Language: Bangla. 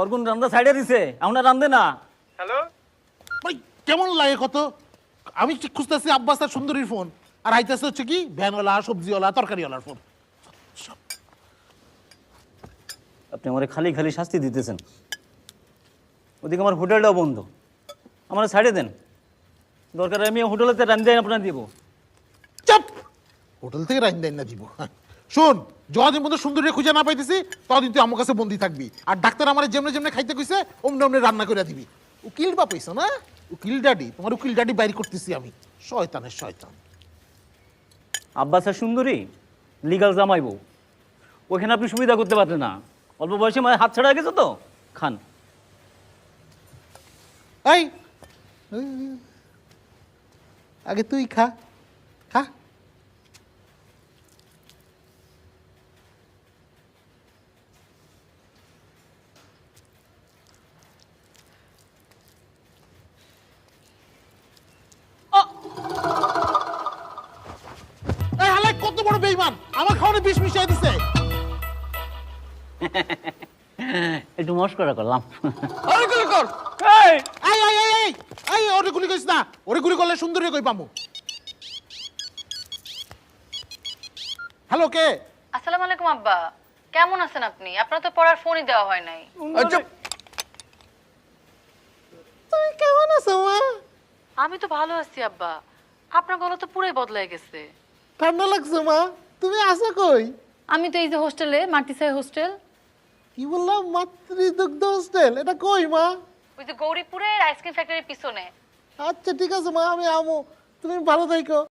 খরগুন রান্দা সাইডে দিছে আমরা রান্ধে না। হ্যালো? ভাই কেমন লাগে কত? আমি ঠিক খুঁজতেছি আব্বাস আর সুন্দরীর ফোন। আর আইতেছে হচ্ছে কি ভ্যানওয়ালা সবজিওয়ালা তরকারিওয়ালার ফোন। আপনি আমার খালি খালি শাস্তি দিতেছেন। ওদিকে আমার হোটেলটাও বন্ধ। আমার সাইডে দেন। দরকার আমি হোটেলেতে রান্ধে আপনার দিব। চাপ! হোটেল থেকে রাইন দেন না দিব। শোন যতদিন পর্যন্ত সুন্দরী খুঁজে না পাইতেছি ততদিন তুই আমার কাছে বন্দি থাকবি আর ডাক্তার আমার যেমনে যেমনে খাইতে কইছে অমনে অমনে রান্না করে দিবি উকিল বা পাইছো না উকিল ডাডি তোমার উকিল ডাডি বাইর করতেছি আমি শয়তানের শয়তান আব্বাসের সুন্দরী লিগাল জামাইব ওইখানে আপনি সুবিধা করতে পারতেন না অল্প বয়সে মানে হাত ছাড়া গেছে তো খান এই আগে তুই খা খা এই হালাই কত বড় বেইমান আমার খাওয়ারে বিষ মিশিয়ে দিছে। একটু মস্করা করলাম। আরে গুলি কর। এই! আই আই আই আই আই ওরে গুলি করিস না। ওরে গুলি করলে সুন্দরী কই পামু? হ্যালো কে? আসসালামু আলাইকুম আব্বা। কেমন আছেন আপনি? আপনার তো পড়ার ফোনই দেওয়া হয় নাই। আচ্ছা। তুমি কেমন আছো মা? আমি তো ভালো আছি আব্বা। আপনার গলা তো পুরাই বদলাই গেছে। ঠান্ডা লাগছে মা। তুমি আছো কই? আমি তো এই যে হোস্টেলে মাটিসাই হোস্টেল। কি বললাম? মাতৃদুগ্ধ হোস্টেল? এটা কই মা? ওই যে গৌরীপুরের আইসক্রিম ফ্যাক্টরির পিছনে। আচ্ছা ঠিক আছে মা আমি আমো। তুমি ভালো থাইকো।